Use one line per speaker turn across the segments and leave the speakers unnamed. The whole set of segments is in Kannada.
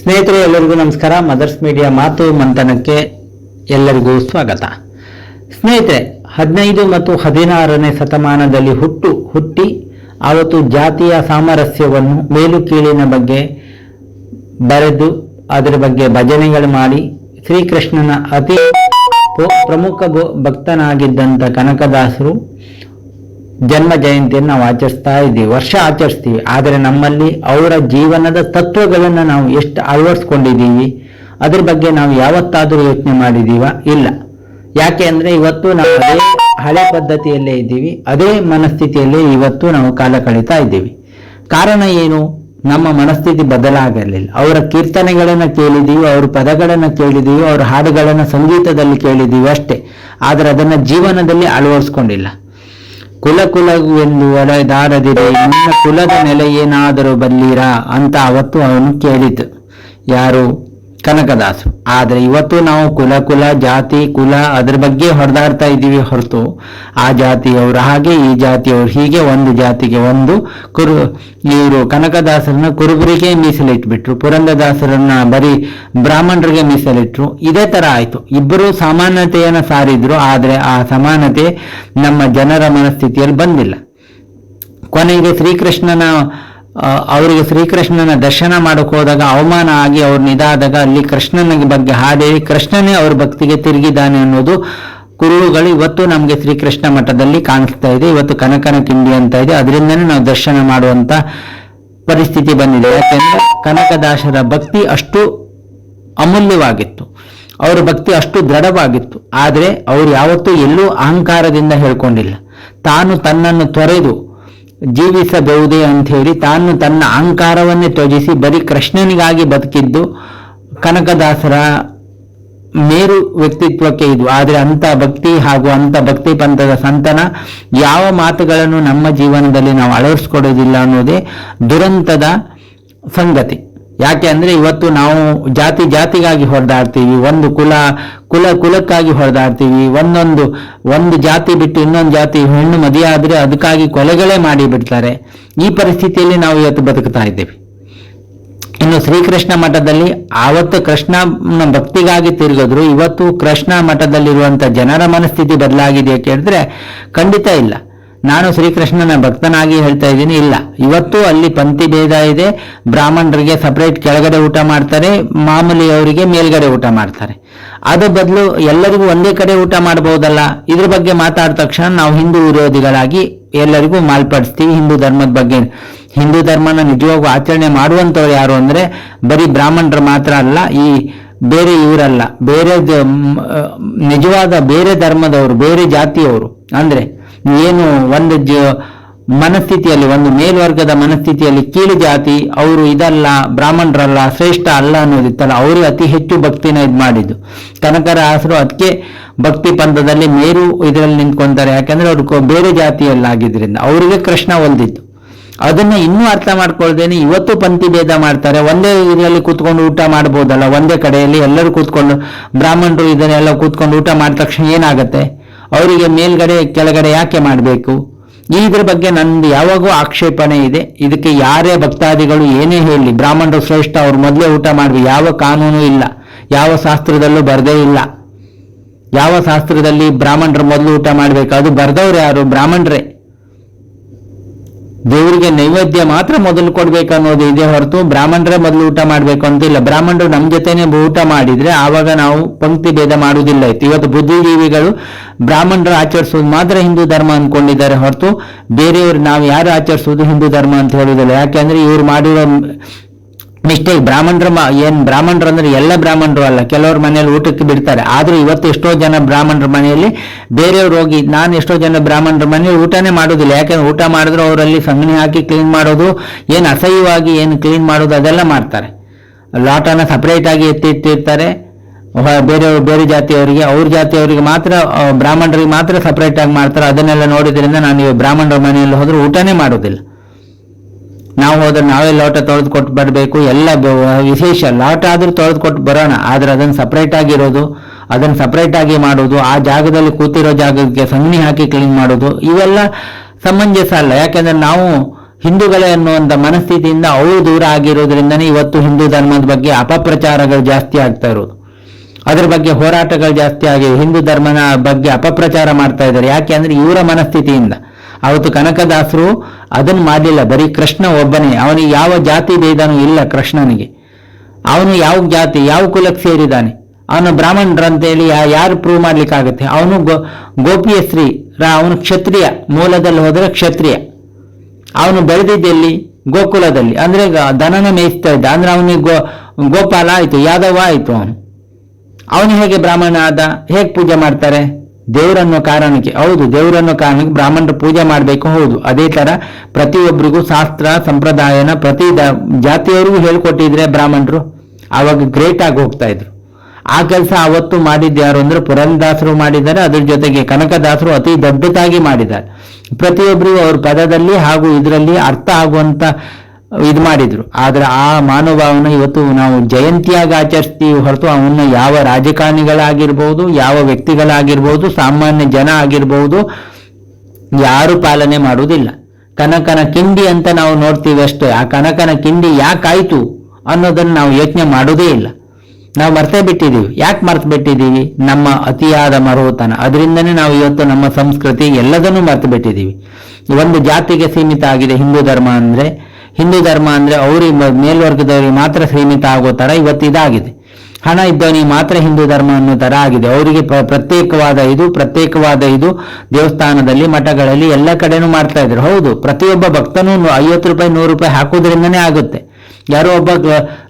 ಸ್ನೇಹಿತರೆ, ಎಲ್ಲರಿಗೂ ನಮಸ್ಕಾರ. ಮದರ್ಸ್ ಮೀಡಿಯಾ ಮಾತು ಮಂಥನಕ್ಕೆ ಎಲ್ಲರಿಗೂ ಸ್ವಾಗತ. ಸ್ನೇಹಿತರೆ, ಹದಿನೈದು ಮತ್ತು ಹದಿನಾರನೇ ಶತಮಾನದಲ್ಲಿ ಹುಟ್ಟು, ಹುಟ್ಟಿ, ಆವತ್ತು ಜಾತಿಯ ಸಾಮರಸ್ಯವನ್ನು ಮೇಲು ಕೀಳಿನ ಬಗ್ಗೆ ಬರೆದು, ಅದರ ಬಗ್ಗೆ ಭಜನೆಗಳು ಮಾಡಿ, ಶ್ರೀಕೃಷ್ಣನ ಅತಿ ಪ್ರಮುಖ ಭಕ್ತನಾಗಿದ್ದಂಥ ಕನಕದಾಸರು ಜನ್ಮ ಜಯಂತಿಯನ್ನು ನಾವು ಆಚರಿಸ್ತಾ ಇದ್ದೀವಿ, ವರ್ಷ ಆಚರಿಸ್ತೀವಿ. ಆದರೆ ನಮ್ಮಲ್ಲಿ ಅವರ ಜೀವನದ ತತ್ವಗಳನ್ನು ನಾವು ಎಷ್ಟು ಅಳವಡಿಸ್ಕೊಂಡಿದ್ದೀವಿ, ಅದ್ರ ಬಗ್ಗೆ ನಾವು ಯಾವತ್ತಾದರೂ ಯೋಚನೆ ಮಾಡಿದ್ದೀವ? ಇಲ್ಲ. ಯಾಕೆ ಅಂದರೆ ಇವತ್ತು ನಾವು ಅದೇ ಹಳೆ ಪದ್ಧತಿಯಲ್ಲೇ ಇದ್ದೀವಿ, ಅದೇ ಮನಸ್ಥಿತಿಯಲ್ಲೇ ಇವತ್ತು ನಾವು ಕಾಲ ಕಳೀತಾ ಇದ್ದೀವಿ. ಕಾರಣ ಏನು? ನಮ್ಮ ಮನಸ್ಥಿತಿ ಬದಲಾಗಲಿಲ್ಲ. ಅವರ ಕೀರ್ತನೆಗಳನ್ನು ಕೇಳಿದೀವಿ, ಅವರ ಪದಗಳನ್ನು ಕೇಳಿದೀವಿ, ಅವರ ಹಾಡುಗಳನ್ನು ಸಂಗೀತದಲ್ಲಿ ಕೇಳಿದೀವಿ ಅಷ್ಟೇ. ಆದರೆ ಅದನ್ನು ಜೀವನದಲ್ಲಿ ಅಳವಡಿಸ್ಕೊಂಡಿಲ್ಲ. ಕುಲ ಕುಲವೆಂದು ಒಡೆದಾರದಿರೆ ನಿನ್ನ ಕುಲದ ನೆಲೆ ಏನಾದರೂ ಬಲ್ಲೀರಾ? ಅಂತ ಅವತ್ತು ಅವನು ಕೇಳಿದ್ದು. ಯಾರು? ಕನಕದಾಸರು. ಆದರೆ ಇವತ್ತು ನಾವು ಕುಲ ಕುಲ ಜಾತಿ ಕುಲ ಅದ್ರ ಬಗ್ಗೆ ಹೊಡೆದಾಡ್ತಾ ಇದ್ದೀವಿ ಹೊರತು. ಆ ಜಾತಿಯವರು ಹಾಗೆ, ಈ ಜಾತಿಯವರು ಹೀಗೆ, ಒಂದು ಜಾತಿಗೆ ಒಂದು ಕುರು, ಇವರು ಕನಕದಾಸರನ್ನ ಕುರುಬರಿಗೆ ಮೀಸಲಿಟ್ಬಿಟ್ರು, ಪುರಂದದಾಸರನ್ನ ಬರೀ ಬ್ರಾಹ್ಮಣರಿಗೆ ಮೀಸಲಿಟ್ರು. ಇದೇ ತರ ಆಯ್ತು. ಇಬ್ಬರು ಸಮಾನತೆಯನ್ನು ಸಾರಿದ್ರು, ಆದರೆ ಆ ಸಮಾನತೆ ನಮ್ಮ ಜನರ ಮನಸ್ಥಿತಿಯಲ್ಲಿ ಬಂದಿಲ್ಲ. ಕೊನೆಗೆ ಶ್ರೀಕೃಷ್ಣನ ಅವರಿಗೆ ಶ್ರೀಕೃಷ್ಣನ ದರ್ಶನ ಮಾಡಕ್ಕೆ ಹೋದಾಗ ಅವಮಾನ ಆಗಿ ಅವ್ರು ನಿದಾದಾಗ ಅಲ್ಲಿ ಕೃಷ್ಣನ ಬಗ್ಗೆ ಹಾಡೇಳಿ ಕೃಷ್ಣನೇ ಅವ್ರ ಭಕ್ತಿಗೆ ತಿರುಗಿದ್ದಾನೆ ಅನ್ನೋದು ಕುರುಹುಗಳು ಇವತ್ತು ನಮಗೆ ಶ್ರೀಕೃಷ್ಣ ಮಠದಲ್ಲಿ ಕಾಣಿಸ್ತಾ ಇದೆ. ಇವತ್ತು ಕನಕನ ತಿಂಡಿ ಅಂತ ಇದೆ. ಅದರಿಂದನೇ ನಾವು ದರ್ಶನ ಮಾಡುವಂತ ಪರಿಸ್ಥಿತಿ ಬಂದಿದೆ. ಯಾಕೆಂದ್ರೆ ಕನಕದಾಸರ ಭಕ್ತಿ ಅಷ್ಟು ಅಮೂಲ್ಯವಾಗಿತ್ತು. ಅವರ ಭಕ್ತಿ ಅಷ್ಟು ದೃಢವಾಗಿತ್ತು. ಆದರೆ ಅವರು ಯಾವತ್ತೂ ಎಲ್ಲೂ ಅಹಂಕಾರದಿಂದ ಹೇಳ್ಕೊಂಡಿಲ್ಲ. ತಾನು ತನ್ನನ್ನು ತೊರೆದು ಜೀವಿಸಬಹುದೇ ಅಂತ ಹೇಳಿ ತಾನು ತನ್ನ ಅಹಂಕಾರವನ್ನೇ ತ್ಯಜಿಸಿ ಬರೀ ಕೃಷ್ಣನಿಗಾಗಿ ಬದುಕಿದ್ದು ಕನಕದಾಸರ ಮೇರು ವ್ಯಕ್ತಿತ್ವಕ್ಕೆ ಇದು. ಆದರೆ ಅಂಥ ಭಕ್ತಿ ಹಾಗೂ ಅಂಥ ಭಕ್ತಿ ಪಂಥದ ಸಂತನ ಯಾವ ಮಾತುಗಳನ್ನು ನಮ್ಮ ಜೀವನದಲ್ಲಿ ನಾವು ಅಳವಡಿಸ್ಕೊಡೋದಿಲ್ಲ ಅನ್ನೋದೇ ದುರಂತದ ಸಂಗತಿ. ಯಾಕೆ ಅಂದ್ರೆ ಇವತ್ತು ನಾವು ಜಾತಿ ಜಾತಿಗಾಗಿ ಹೊಡೆದಾಡ್ತೀವಿ, ಒಂದು ಕುಲ ಕುಲ ಕುಲಕ್ಕಾಗಿ ಹೊಡೆದಾಡ್ತೀವಿ, ಒಂದೊಂದು, ಒಂದು ಜಾತಿ ಬಿಟ್ಟು ಇನ್ನೊಂದು ಜಾತಿ ಹೆಣ್ಣು ಆದ್ರೆ ಅದಕ್ಕಾಗಿ ಕೊಲೆಗಳೇ ಮಾಡಿ ಬಿಡ್ತಾರೆ ಈ ಪರಿಸ್ಥಿತಿಯಲ್ಲಿ ನಾವು ಇವತ್ತು ಬದುಕ್ತಾ ಇದ್ದೇವೆ. ಇನ್ನು ಶ್ರೀಕೃಷ್ಣ ಮಠದಲ್ಲಿ ಆವತ್ತು ಕೃಷ್ಣನ ಭಕ್ತಿಗಾಗಿ ತಿರುಗಿದ್ರು, ಇವತ್ತು ಕೃಷ್ಣ ಮಠದಲ್ಲಿರುವಂತ ಜನರ ಮನಸ್ಥಿತಿ ಬದಲಾಗಿದೆ ಕೇಳಿದ್ರೆ ಖಂಡಿತ ಇಲ್ಲ. ನಾನು ಶ್ರೀಕೃಷ್ಣನ ಭಕ್ತನಾಗಿ ಹೇಳ್ತಾ ಇದ್ದೀನಿ, ಇಲ್ಲ. ಇವತ್ತು ಅಲ್ಲಿ ಪಂಕ್ತಿ ಭೇದ ಇದೆ. ಬ್ರಾಹ್ಮಣರಿಗೆ ಸಪರೇಟ್ ಕೆಳಗಡೆ ಊಟ ಮಾಡ್ತಾರೆ, ಮಾಮೂಲಿಯವರಿಗೆ ಮೇಲ್ಗಡೆ ಊಟ ಮಾಡ್ತಾರೆ. ಅದ ಬದಲು ಎಲ್ಲರಿಗೂ ಒಂದೇ ಕಡೆ ಊಟ ಮಾಡಬಹುದಲ್ಲ ಇದ್ರ ಬಗ್ಗೆ ಮಾತಾಡಿದ ತಕ್ಷಣ ನಾವು ಹಿಂದೂ ವಿರೋಧಿಗಳಾಗಿ ಎಲ್ಲರಿಗೂ ಮಾಲ್ಪಡಿಸ್ತೀವಿ ಹಿಂದೂ ಧರ್ಮದ ಬಗ್ಗೆ. ಹಿಂದೂ ಧರ್ಮನ ನಿಜವಾಗೂ ಆಚರಣೆ ಮಾಡುವಂಥವ್ರು ಯಾರು ಅಂದ್ರೆ ಬರೀ ಬ್ರಾಹ್ಮಣರು ಮಾತ್ರ ಅಲ್ಲ, ಈ ಬೇರೆ ಇವರಲ್ಲ. ಬೇರೆ ನಿಜವಾದ ಬೇರೆ ಧರ್ಮದವರು, ಬೇರೆ ಜಾತಿಯವರು. ಅಂದ್ರೆ ಏನು ಒಂದು ಜ ಮನಸ್ಥಿತಿಯಲ್ಲಿ, ಒಂದು ಮೇಲ್ವರ್ಗದ ಮನಸ್ಥಿತಿಯಲ್ಲಿ ಕೀಳು ಜಾತಿ, ಅವರು ಇದಲ್ಲ, ಬ್ರಾಹ್ಮಣರಲ್ಲ, ಶ್ರೇಷ್ಠ ಅಲ್ಲ ಅನ್ನೋದಿತ್ತಲ್ಲ, ಅವರು ಅತಿ ಹೆಚ್ಚು ಭಕ್ತಿನ ಇದು ಮಾಡಿದ್ದು. ಕನಕರಾಸರು ಅದಕ್ಕೆ ಭಕ್ತಿ ಪಂಥದಲ್ಲಿ ಮೇರು ಇದರಲ್ಲಿ ನಿಂತ್ಕೊಂತಾರೆ ಯಾಕಂದ್ರೆ ಅವ್ರು ಬೇರೆ ಜಾತಿಯಲ್ಲಾಗಿದ್ರಿಂದ, ಅವರಿಗೆ ಕೃಷ್ಣ ಒಲ್ದಿತ್ತು ಅದನ್ನ ಇನ್ನೂ ಅರ್ಥ ಮಾಡ್ಕೊಳ್ದೇನೆ, ಇವತ್ತು ಪಂಕ್ತಿ ಭೇದ ಮಾಡ್ತಾರೆ, ಒಂದೇ ಇದರಲ್ಲಿ ಕೂತ್ಕೊಂಡು ಊಟ ಮಾಡ್ಬೋದಲ್ಲ, ಒಂದೇ ಕಡೆಯಲ್ಲಿ ಎಲ್ಲರೂ ಕೂತ್ಕೊಂಡು, ಬ್ರಾಹ್ಮಣರು ಇದನ್ನೆಲ್ಲ ಕೂತ್ಕೊಂಡು ಊಟ ಮಾಡಿದ ತಕ್ಷಣ ಏನಾಗತ್ತೆ? ಅವರಿಗೆ ಮೇಲ್ಗಡೆ, ಕೆಳಗಡೆ ಯಾಕೆ ಮಾಡಬೇಕು? ಇದ್ರ ಬಗ್ಗೆ ನಂದು ಯಾವಾಗೂ ಆಕ್ಷೇಪಣೆ ಇದೆ. ಇದಕ್ಕೆ ಯಾರೇ ಭಕ್ತಾದಿಗಳು ಏನೇ ಹೇಳಿ, ಬ್ರಾಹ್ಮಣರು ಶ್ರೇಷ್ಠ, ಅವ್ರು ಮೊದಲೇ ಊಟ ಮಾಡಿ ಯಾವ ಕಾನೂನು ಇಲ್ಲ, ಯಾವ ಶಾಸ್ತ್ರದಲ್ಲೂ ಬರದೇ ಇಲ್ಲ. ಯಾವ ಶಾಸ್ತ್ರದಲ್ಲಿ ಬ್ರಾಹ್ಮಣರು ಮೊದಲು ಊಟ ಮಾಡಬೇಕು? ಅದು ಬರೆದವ್ರು ಯಾರು? ಬ್ರಾಹ್ಮಣರೇ. ದೇವರಿಗೆ ನೈವೇದ್ಯ ಮಾತ್ರ ಮೊದಲು ಕೊಡ್ಬೇಕು ಅನ್ನೋದು ಇದೆ ಹೊರತು ಬ್ರಾಹ್ಮಣರೇ ಮೊದಲು ಊಟ ಮಾಡ್ಬೇಕು ಅಂತಿಲ್ಲ. ಬ್ರಾಹ್ಮಣರು ನಮ್ಮ ಜೊತೆನೆ ಊಟ ಮಾಡಿದ್ರೆ ಆವಾಗ ನಾವು ಪಂಕ್ತಿ ಭೇದ ಮಾಡುವುದಿಲ್ಲ ಇತ್ತು. ಇವತ್ತು ಬುದ್ಧಿಜೀವಿಗಳು ಬ್ರಾಹ್ಮಣರು ಆಚರಿಸೋದು ಮಾತ್ರ ಹಿಂದೂ ಧರ್ಮ ಅನ್ಕೊಂಡಿದ್ದಾರೆ ಹೊರತು ಬೇರೆಯವರು ನಾವು ಯಾರು ಆಚರಿಸೋದು ಹಿಂದೂ ಧರ್ಮ ಅಂತ ಹೇಳುವುದಿಲ್ಲ ಯಾಕೆಂದ್ರೆ ಇವರು ಮಾಡಿರೋ ಮಿಸ್ಟೇಕ್ ಬ್ರಾಹ್ಮಣರು ಏನ್ ಬ್ರಾಹ್ಮಣರು ಅಂದ್ರೆ ಎಲ್ಲ ಬ್ರಾಹ್ಮಣರು ಅಲ್ಲ. ಕೆಲವ್ರ ಮನೆಯಲ್ಲಿ ಊಟಕ್ಕೆ ಬಿಡ್ತಾರೆ. ಆದ್ರೂ ಇವತ್ತು ಎಷ್ಟೋ ಜನ ಬ್ರಾಹ್ಮಣರ ಮನೆಯಲ್ಲಿ ಬೇರೆಯವ್ರು ಹೋಗಿ, ನಾನು ಎಷ್ಟೋ ಜನ ಬ್ರಾಹ್ಮಣರ ಮನೆಯಲ್ಲಿ ಊಟನೇ ಮಾಡೋದಿಲ್ಲ. ಯಾಕಂದ್ರೆ ಊಟ ಮಾಡಿದ್ರು ಅವರಲ್ಲಿ ಸಂಗಣಿ ಹಾಕಿ ಕ್ಲೀನ್ ಮಾಡೋದು, ಏನು ಅಸಹ್ಯವಾಗಿ ಏನು ಕ್ಲೀನ್ ಮಾಡೋದು ಅದೆಲ್ಲ ಮಾಡ್ತಾರೆ. ಲಾಟನ ಸಪ್ರೇಟ್ ಆಗಿ ಎತ್ತಿಟ್ಟಿರ್ತಾರೆ ಬೇರೆ ಬೇರೆ ಜಾತಿಯವರಿಗೆ, ಅವ್ರ ಜಾತಿಯವರಿಗೆ ಮಾತ್ರ ಬ್ರಾಹ್ಮಣರಿಗೆ ಮಾತ್ರ ಸಪ್ರೇಟ್ ಆಗಿ ಮಾಡ್ತಾರೆ. ಅದನ್ನೆಲ್ಲ ನೋಡಿದ್ರಿಂದ ನಾನು ಬ್ರಾಹ್ಮಣರ ಮನೆಯಲ್ಲಿ ಹೋದ್ರೆ ಊಟನೇ ಮಾಡೋದಿಲ್ಲ. ನಾವು ಹೋದ್ರೆ ನಾವೇ ಲೋಟ ತೊಳೆದು ಕೊಟ್ಟು ಬರಬೇಕು, ಎಲ್ಲ ವಿಶೇಷ ಲೋಟ ಆದ್ರೂ ತೊಳೆದು ಕೊಟ್ಟು ಬರೋಣ, ಆದ್ರೆ ಅದನ್ನು ಸಪರೇಟ್ ಆಗಿರೋದು ಅದನ್ನು ಸಪರೇಟ್ ಆಗಿ ಮಾಡೋದು, ಆ ಜಾಗದಲ್ಲಿ ಕೂತಿರೋ ಜಾಗಕ್ಕೆ ಸಂಗಣಿ ಹಾಕಿ ಕ್ಲೀನ್ ಮಾಡೋದು, ಇವೆಲ್ಲ ಸಮಂಜಸ ಅಲ್ಲ. ಯಾಕೆಂದ್ರೆ ನಾವು ಹಿಂದೂಗಳೇ ಅನ್ನುವಂಥ ಮನಸ್ಥಿತಿಯಿಂದ ಅವಳು ದೂರ ಆಗಿರೋದ್ರಿಂದನೇ ಇವತ್ತು ಹಿಂದೂ ಧರ್ಮದ ಬಗ್ಗೆ ಅಪಪ್ರಚಾರಗಳು ಜಾಸ್ತಿ ಆಗ್ತಾ ಇರೋದು. ಅದ್ರ ಬಗ್ಗೆ ಹೋರಾಟಗಳು ಜಾಸ್ತಿ ಆಗಿವೆ ಹಿಂದೂ ಧರ್ಮನ ಬಗ್ಗೆ ಅಪಪ್ರಚಾರ ಮಾಡ್ತಾ ಇದ್ದಾರೆ. ಯಾಕೆ ಅಂದ್ರೆ ಇವರ ಮನಸ್ಥಿತಿಯಿಂದ. ಅವತ್ತು ಕನಕದಾಸರು ಅದನ್ನು ಮಾಡಲಿಲ್ಲ. ಬರೀ ಕೃಷ್ಣ ಒಬ್ಬನೇ. ಅವನಿಗೆ ಯಾವ ಜಾತಿ ಭೇದನೂ ಇಲ್ಲ ಕೃಷ್ಣನಿಗೆ. ಅವನು ಯಾವ ಜಾತಿ, ಯಾವ ಕುಲಕ್ಕೆ ಸೇರಿದ್ದಾನೆ? ಅವನು ಬ್ರಾಹ್ಮಣರಂತೇಳಿ ಯಾರು ಪ್ರೂವ್ ಮಾಡ್ಲಿಕ್ಕಾಗತ್ತೆ? ಅವನು ಗೋ ಗೋಪಿಯ ಸ್ತ್ರೀ. ಅವನು ಕ್ಷತ್ರಿಯ. ಮೂಲದಲ್ಲಿ ಹೋದರೆ ಕ್ಷತ್ರಿಯ. ಅವನು ಬೆಳೆದಿದ್ದೆಲ್ಲಿ? ಗೋಕುಲದಲ್ಲಿ. ಅಂದ್ರೆ ದನನ ಮೇಯಿಸ್ತಾ ಇದ್ದ. ಅಂದ್ರೆ ಅವನಿಗೆ ಗೋ ಗೋಪಾಲ ಆಯ್ತು, ಯಾದವ ಆಯ್ತು ಅವನು. ಅವನು ಹೇಗೆ ಬ್ರಾಹ್ಮಣ ಆದ? ಹೇಗೆ ಪೂಜೆ ಮಾಡ್ತಾರೆ? ದೇವರನ್ನೋ ಕಾರಣಕ್ಕೆ, ಹೌದು, ದೇವರನ್ನೋ ಕಾರಣಕ್ಕೆ ಬ್ರಾಹ್ಮಣರು ಪೂಜೆ ಮಾಡಬೇಕು, ಹೌದು. ಅದೇ ತರ ಪ್ರತಿಯೊಬ್ಬರಿಗೂ ಶಾಸ್ತ್ರ, ಸಂಪ್ರದಾಯನ ಪ್ರತಿ ಜಾತಿಯವರಿಗೂ ಹೇಳ್ಕೊಟ್ಟಿದ್ರೆ ಬ್ರಾಹ್ಮಣರು, ಆವಾಗ ಗ್ರೇಟ್ ಆಗಿ ಹೋಗ್ತಾ ಇದ್ರು. ಆ ಕೆಲಸ ಅವತ್ತು ಮಾಡಿದ್ದು ಯಾರು ಅಂದ್ರೆ ಪುರಂದಾಸರು ಮಾಡಿದ್ದಾರೆ, ಅದ್ರ ಜೊತೆಗೆ ಕನಕದಾಸರು ಅತಿ ದೊಡ್ಡದಾಗಿ ಮಾಡಿದ್ದಾರೆ. ಪ್ರತಿಯೊಬ್ಬರಿಗೂ ಅವ್ರ ಪದದಲ್ಲಿ ಹಾಗೂ ಇದರಲ್ಲಿ ಅರ್ಥ ಆಗುವಂತ ಇದು ಮಾಡಿದ್ರು. ಆದ್ರೆ ಆ ಮಾನುಭಾವನ ಇವತ್ತು ನಾವು ಜಯಂತಿಯಾಗಿ ಆಚರಿಸ್ತೀವಿ ಹೊರತು ಅವನ್ನ ಯಾವ ರಾಜಕಾರಣಿಗಳಾಗಿರ್ಬೋದು, ಯಾವ ವ್ಯಕ್ತಿಗಳಾಗಿರ್ಬೋದು, ಸಾಮಾನ್ಯ ಜನ ಆಗಿರ್ಬೋದು, ಯಾರು ಪಾಲನೆ ಮಾಡುವುದಿಲ್ಲ. ಕನಕನ ಕಿಂಡಿ ಅಂತ ನಾವು ನೋಡ್ತೀವಿ ಅಷ್ಟೇ. ಆ ಕನಕನ ಕಿಂಡಿ ಯಾಕಾಯ್ತು ಅನ್ನೋದನ್ನ ನಾವು ಯೋಚನೆ ಮಾಡೋದೇ ಇಲ್ಲ. ನಾವು ಮರ್ತೇ ಬಿಟ್ಟಿದ್ದೀವಿ. ಯಾಕೆ ಮರ್ತು ಬಿಟ್ಟಿದ್ದೀವಿ? ನಮ್ಮ ಅತಿಯಾದ ಮರುವತನ ಅದರಿಂದನೇ ನಾವು ಇವತ್ತು ನಮ್ಮ ಸಂಸ್ಕೃತಿ ಎಲ್ಲದನ್ನೂ ಮರ್ತು ಬಿಟ್ಟಿದ್ದೀವಿ. ಒಂದು ಜಾತಿಗೆ ಸೀಮಿತ ಆಗಿದೆ ಹಿಂದೂ ಧರ್ಮ ಅಂದ್ರೆ ಹಿಂದೂ ಧರ್ಮ ಅಂದ್ರೆ ಅವರಿಗೆ ಮೇಲ್ವರ್ಗದವರಿಗೆ ಮಾತ್ರ ಸೀಮಿತ ಆಗೋ ತರ ಇವತ್ತು ಇದಾಗಿದೆ. ಹಣ ಇದ್ದವನಿಗೆ ಮಾತ್ರ ಹಿಂದೂ ಧರ್ಮ ಅನ್ನೋ ತರ ಆಗಿದೆ. ಅವರಿಗೆ ಪ್ರ- ಪ್ರತ್ಯೇಕವಾದ ಇದು ಪ್ರತ್ಯೇಕವಾದ ಇದು, ದೇವಸ್ಥಾನದಲ್ಲಿ, ಮಠಗಳಲ್ಲಿ ಎಲ್ಲ ಕಡೆನೂ ಮಾಡ್ತಾ ಇದ್ರು. ಹೌದು, ಪ್ರತಿಯೊಬ್ಬ ಭಕ್ತನೂ ಐವತ್ತು ರೂಪಾಯಿ, ನೂರು ರೂಪಾಯಿ ಹಾಕೋದ್ರಿಂದನೇ ಆಗುತ್ತೆ. ಯಾರೋ ಒಬ್ಬ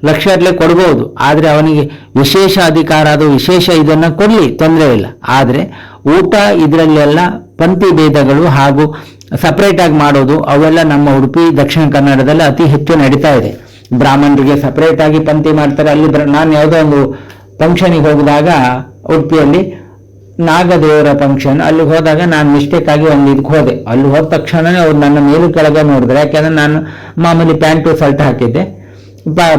ಲಕ್ಷಗಟ್ಟಲೆ ಕೊಡ್ಬೋದು. ಆದ್ರೆ ಅವನಿಗೆ ವಿಶೇಷ ಅಧಿಕಾರ ಅದು, ವಿಶೇಷ ಇದನ್ನ ಕೊಡ್ಲಿ, ತೊಂದರೆ ಇಲ್ಲ. ಆದ್ರೆ ಊಟ ಇದರಲ್ಲೆಲ್ಲ ಪಂಕ್ತಿ ಭೇದಗಳು ಹಾಗೂ ಸಪ್ರೇಟ್ ಆಗಿ ಮಾಡೋದು, ಅವೆಲ್ಲ ನಮ್ಮ ಉಡುಪಿ, ದಕ್ಷಿಣ ಕನ್ನಡದಲ್ಲಿ ಅತಿ ಹೆಚ್ಚು ನಡೀತಾ ಇದೆ. ಬ್ರಾಹ್ಮಣರಿಗೆ ಸಪರೇಟ್ ಆಗಿ ಪಂಕ್ತಿ ಮಾಡ್ತಾರೆ. ಅಲ್ಲಿ ನಾನು ಯಾವುದೋ ಒಂದು ಫಂಕ್ಷನಿಗೆ ಹೋಗಿದಾಗ, ಉಡುಪಿಯಲ್ಲಿ ನಾಗದೇವರ ಫಂಕ್ಷನ್ ಅಲ್ಲಿ ಹೋದಾಗ ನಾನು ಮಿಸ್ಟೇಕ್ ಆಗಿ ಒಂದು ಇದಕ್ಕೆ ಹೋದೆ. ಅಲ್ಲಿ ಹೋದ ತಕ್ಷಣನೇ ಅವ್ರು ನನ್ನ ಮೇಲು ಕೆಳಗೆ ನೋಡಿದ್ರೆ. ಯಾಕೆಂದ್ರೆ ನಾನು ಮಾಮೂಲಿ ಪ್ಯಾಂಟು ಶರ್ಟ್ ಹಾಕಿದ್ದೆ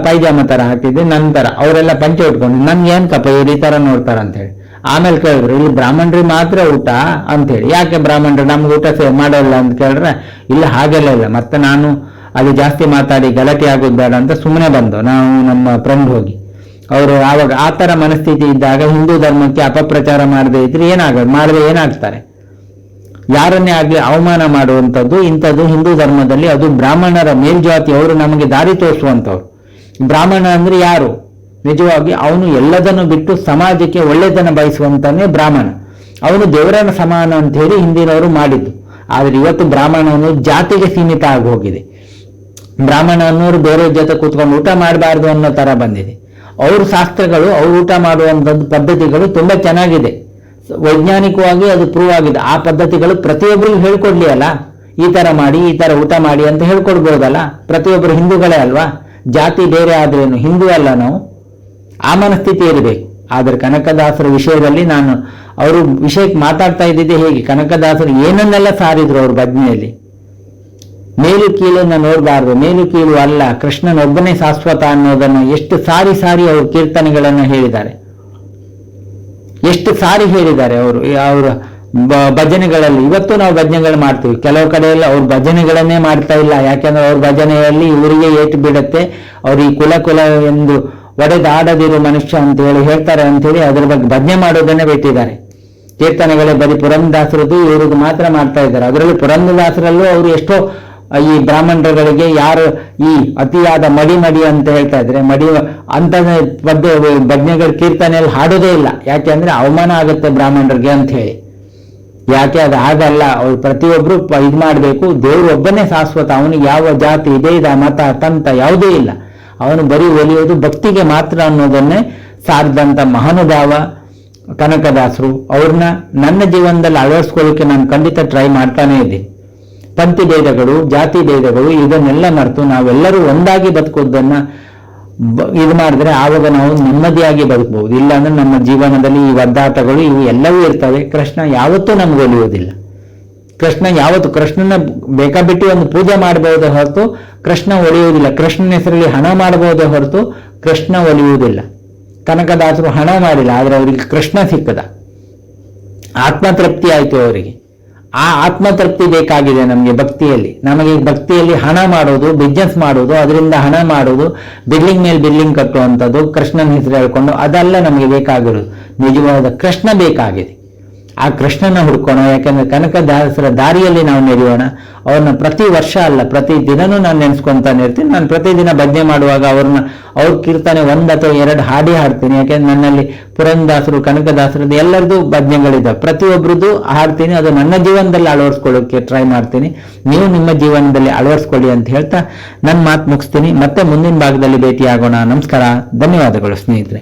ಪೈಜಾಮ ತರ ಹಾಕಿದ್ದೆ, ನಂತರ ಅವರೆಲ್ಲ ಪಂಚೆ ಉಟ್ಕೊಂಡು ನನ್ಗೆ ಏನ್ ಕಪ್ಪ ಇವ್ರು ಈ ಅಂತ ಹೇಳಿ ಆಮೇಲೆ ಕೇಳಿದ್ರು, ಇಲ್ಲಿ ಬ್ರಾಹ್ಮಣರಿಗೆ ಮಾತ್ರ ಊಟ ಅಂತೇಳಿ ಯಾಕೆ ಬ್ರಾಹ್ಮಣರು? ನಮ್ಗೆ ಊಟ ಸೇ ಮಾಡೋಲ್ಲ ಅಂತ ಕೇಳಿದ್ರೆ, ಇಲ್ಲ, ಹಾಗೆಲ್ಲ ಇಲ್ಲ. ಮತ್ತೆ ನಾನು ಅಲ್ಲಿ ಜಾಸ್ತಿ ಮಾತಾಡಿ ಗಲಾಟೆ ಆಗೋದು ಅಂತ ಸುಮ್ಮನೆ ಬಂದು, ನಾವು ನಮ್ಮ ಫ್ರೆಂಡ್ ಹೋಗಿ. ಅವರು ಆವಾಗ ಆ ಥರ ಮನಸ್ಥಿತಿ ಇದ್ದಾಗ ಹಿಂದೂ ಧರ್ಮಕ್ಕೆ ಅಪಪ್ರಚಾರ ಮಾಡದೇ ಇದ್ರೆ ಏನಾಗೋದು ಮಾಡದೆ ಏನಾಗ್ತಾರೆ? ಯಾರನ್ನೇ ಆಗ್ಲಿ ಅವಮಾನ ಮಾಡುವಂಥದ್ದು, ಇಂಥದ್ದು ಹಿಂದೂ ಧರ್ಮದಲ್ಲಿ ಅದು ಬ್ರಾಹ್ಮಣರ ಮೇಲ್ಜಾತಿ, ಅವರು ನಮಗೆ ದಾರಿ ತೋರಿಸುವಂಥವ್ರು. ಬ್ರಾಹ್ಮಣ ಅಂದ್ರೆ ಯಾರು? ನಿಜವಾಗಿ ಅವನು ಎಲ್ಲದನ್ನು ಬಿಟ್ಟು ಸಮಾಜಕ್ಕೆ ಒಳ್ಳೆದನ್ನು ಬಯಸುವಂತಾನೆ ಬ್ರಾಹ್ಮಣ. ಅವನು ದೇವರನ ಸಮಾನ ಅಂತ ಹೇಳಿ ಹಿಂದಿನವರು ಮಾಡಿದ್ದು. ಆದರೆ ಇವತ್ತು ಬ್ರಾಹ್ಮಣ ಅನ್ನೋದು ಜಾತಿಗೆ ಸೀಮಿತ ಆಗಿ ಬ್ರಾಹ್ಮಣ ಅನ್ನೋರು ಬೇರೆ ಜೊತೆ ಕೂತ್ಕೊಂಡು ಊಟ ಮಾಡಬಾರ್ದು ಅನ್ನೋ ತರ ಬಂದಿದೆ. ಅವ್ರ ಶಾಸ್ತ್ರಗಳು, ಅವ್ರು ಊಟ ಮಾಡುವಂಥದ್ದು ಪದ್ಧತಿಗಳು ತುಂಬಾ ಚೆನ್ನಾಗಿದೆ. ವೈಜ್ಞಾನಿಕವಾಗಿ ಅದು ಪ್ರೂವ್ ಆಗಿದೆ. ಆ ಪದ್ಧತಿಗಳು ಪ್ರತಿಯೊಬ್ಬರಿಗೂ ಹೇಳ್ಕೊಡ್ಲಿ ಅಲ್ಲ ಈ ತರ ಮಾಡಿ, ಈ ತರ ಊಟ ಮಾಡಿ ಅಂತ ಹೇಳ್ಕೊಡ್ಬೋದಲ್ಲ? ಪ್ರತಿಯೊಬ್ಬರು ಹಿಂದೂಗಳೇ ಅಲ್ವಾ? ಜಾತಿ ಬೇರೆ ಆದ್ರೇನು? ಹಿಂದೂ ಅಲ್ಲ ನಾವು. ಆ ಮನಸ್ಥಿತಿ ಇರಬೇಕು. ಆದರೆ ಕನಕದಾಸರ ವಿಷಯದಲ್ಲಿ ನಾನು ಅವರು ವಿಷಯಕ್ಕೆ ಮಾತಾಡ್ತಾ ಇದ್ದಿದ್ದೆ ಹೇಗೆ? ಕನಕದಾಸರು ಏನನ್ನೆಲ್ಲ ಸಾರಿದ್ರು ಅವ್ರ ಭಜನೆಯಲ್ಲಿ ಮೇಲು ಕೀಳನ್ನು ನೋಡಬಾರ್ದು. ಮೇಲು ಕೀಳು ಅಲ್ಲ, ಕೃಷ್ಣನೊಬ್ಬನೇ ಶಾಶ್ವತ ಅನ್ನೋದನ್ನು ಎಷ್ಟು ಸಾರಿ ಸಾರಿ ಅವರು ಕೀರ್ತನೆಗಳನ್ನು ಹೇಳಿದ್ದಾರೆ. ಎಷ್ಟು ಸಾರಿ ಹೇಳಿದ್ದಾರೆ ಅವರು ಅವರ ಭಜನೆಗಳಲ್ಲಿ. ಇವತ್ತು ನಾವು ಭಜನೆಗಳು ಮಾಡ್ತೀವಿ. ಕೆಲವು ಕಡೆಯಲ್ಲಿ ಅವ್ರ ಭಜನೆಗಳನ್ನೇ ಮಾಡ್ತಾ ಇಲ್ಲ. ಯಾಕೆಂದ್ರೆ ಅವ್ರ ಭಜನೆಯಲ್ಲಿ ಇವರಿಗೆ ಏಟು ಬಿಡುತ್ತೆ. ಅವ್ರಿಗೆ ಕುಲ ಕುಲ ಎಂದು ಒಡೆದಾಡದಿರೋ ಮನುಷ್ಯ ಅಂತ ಹೇಳಿ ಹೇಳ್ತಾರೆ ಅಂತ ಹೇಳಿ ಅದ್ರ ಬಗ್ಗೆ ಭಜನೆ ಮಾಡೋದನ್ನೇ ಬಿಟ್ಟಿದ್ದಾರೆ. ಕೀರ್ತನೆಗಳೇ ಬರೀ ಪುರಂದಾಸರದ್ದು ಇವ್ರಿಗೆ ಮಾತ್ರ ಮಾಡ್ತಾ ಇದ್ದಾರೆ. ಅದರಲ್ಲಿ ಪುರಂದಾಸರಲ್ಲೂ ಅವರು ಎಷ್ಟೋ ಈ ಬ್ರಾಹ್ಮಣರುಗಳಿಗೆ ಯಾರು ಈ ಅತಿಯಾದ ಮಡಿ ಮಡಿ ಅಂತ ಹೇಳ್ತಾ ಇದ್ರೆ ಮಡಿ ಅಂತ ಪದ್ಯ ಭಜ್ಞೆಗಳ ಕೀರ್ತನೆಯಲ್ಲಿ ಹಾಡೋದೇ ಇಲ್ಲ. ಯಾಕೆ ಅಂದ್ರೆ ಅವಮಾನ ಆಗುತ್ತೆ ಬ್ರಾಹ್ಮಣರಿಗೆ ಅಂತ ಹೇಳಿ. ಯಾಕೆ ಅದು ಹಾಗಲ್ಲ, ಅವ್ರು ಪ್ರತಿಯೊಬ್ಬರು ಇದ್ ಮಾಡಬೇಕು. ದೇವರು ಒಬ್ಬನೇ ಶಾಶ್ವತ. ಅವನಿಗೆ ಯಾವ ಜಾತಿ, ಭೇದ, ಮತ, ತಂತ ಯಾವುದೇ ಇಲ್ಲ. ಅವನು ಬರೀ ಒಲಿಯೋದು ಭಕ್ತಿಗೆ ಮಾತ್ರ ಅನ್ನೋದನ್ನೇ ಸಾರಿದಂಥ ಮಹಾನುಭಾವ ಕನಕದಾಸರು. ಅವ್ರನ್ನ ನನ್ನ ಜೀವನದಲ್ಲಿ ಅಳವಡಿಸ್ಕೊಳ್ಳಿಕ್ಕೆ ನಾನು ಖಂಡಿತ ಟ್ರೈ ಮಾಡ್ತಾನೆ ಇದ್ದೀನಿ. ಪಂಕ್ತಿ ಭೇದಗಳು, ಜಾತಿ ಭೇದಗಳು, ಇದನ್ನೆಲ್ಲ ಮರೆತು ನಾವೆಲ್ಲರೂ ಒಂದಾಗಿ ಬದುಕೋದನ್ನ ಇದು ಮಾಡಿದ್ರೆ ಆವಾಗ ನಾವು ನೆಮ್ಮದಿಯಾಗಿ ಬದುಕಬಹುದು ಇಲ್ಲಾಂದ್ರೆ ನಮ್ಮ ಜೀವನದಲ್ಲಿ ಈ ಒದ್ದಾಟಗಳು ಇವು ಎಲ್ಲವೂ ಇರ್ತವೆ. ಕೃಷ್ಣ ಯಾವತ್ತೂ ನಮ್ಗೆ ಒಲಿಯೋದಿಲ್ಲ ಕೃಷ್ಣ ಯಾವತ್ತು ಕೃಷ್ಣನ ಬೇಕಾಬಿಟ್ಟು ಒಂದು ಪೂಜೆ ಮಾಡಬಹುದು ಹೊರತು ಕೃಷ್ಣ ಒಲಿಯುವುದಿಲ್ಲ. ಕೃಷ್ಣನ ಹೆಸರಲ್ಲಿ ಹಣ ಮಾಡಬಹುದೇ ಹೊರತು ಕೃಷ್ಣ ಒಲಿಯುವುದಿಲ್ಲ. ಕನಕದಾಸರು ಹಣ ಮಾಡಿಲ್ಲ, ಆದ್ರೆ ಅವರಿಗೆ ಕೃಷ್ಣ ಸಿಕ್ಕದ. ಆತ್ಮತೃಪ್ತಿ ಆಯ್ತು ಅವರಿಗೆ. ಆ ಆತ್ಮತೃಪ್ತಿ ಬೇಕಾಗಿದೆ ನಮಗೆ ಭಕ್ತಿಯಲ್ಲಿ. ನಮಗೆ ಭಕ್ತಿಯಲ್ಲಿ ಹಣ ಮಾಡೋದು ಬಿಸ್ನೆಸ್ ಮಾಡೋದು, ಅದರಿಂದ ಹಣ ಮಾಡೋದು ಬಿಲ್ಡಿಂಗ್ ಮೇಲೆ ಬಿಲ್ಡಿಂಗ್ ಕಟ್ಟುವಂಥದ್ದು, ಕೃಷ್ಣನ ಹೆಸರು ಹೇಳ್ಕೊಂಡು ಅದೆಲ್ಲ ನಮಗೆ ಬೇಕಾಗಿರೋದು. ನಿಜವಾದ ಕೃಷ್ಣ ಬೇಕಾಗಿದೆ. ಆ ಕೃಷ್ಣನ ಹುಡ್ಕೋಣ, ಯಾಕಂದ್ರೆ ಕನಕದಾಸರ ದಾರಿಯಲ್ಲಿ ನಾವು ನಡೆಯೋಣ ಅವ್ರನ್ನ ಪ್ರತಿ ವರ್ಷ ಅಲ್ಲ, ಪ್ರತಿ ದಿನನೂ ನಾನು ನೆನೆಸ್ಕೊಂತಾನೆ ಇರ್ತೀನಿ. ನಾನು ಪ್ರತಿದಿನ ಭಜನೆ ಮಾಡುವಾಗ ಅವ್ರನ್ನ, ಅವ್ರ ಕೀರ್ತನೆ ಒಂದು ಅಥವಾ ಎರಡು ಹಾಡಿ ಹಾಡ್ತೀನಿ. ಯಾಕೆಂದ್ರೆ ನನ್ನಲ್ಲಿ ಪುರಂದಾಸರು, ಕನಕದಾಸರದ್ದು ಎಲ್ಲರದ್ದು ಭಜನೆಗಳಿದ್ದಾವೆ ಪ್ರತಿಯೊಬ್ಬರದ್ದು ಹಾಡ್ತೀನಿ. ಅದು ನನ್ನ ಜೀವನದಲ್ಲಿ ಅಳವಡಿಸ್ಕೊಳ್ಳೋಕೆ ಟ್ರೈ ಮಾಡ್ತೀನಿ. ನೀವು ನಿಮ್ಮ ಜೀವನದಲ್ಲಿ ಅಳವಡಿಸ್ಕೊಳ್ಳಿ ಅಂತ ಹೇಳ್ತಾ ನನ್ನ ಮಾತು ಮುಗಿಸ್ತೀನಿ. ಮತ್ತೆ ಮುಂದಿನ ಭಾಗದಲ್ಲಿ ಭೇಟಿಯಾಗೋಣ. ನಮಸ್ಕಾರ. ಧನ್ಯವಾದಗಳು ಸ್ನೇಹಿತರೆ.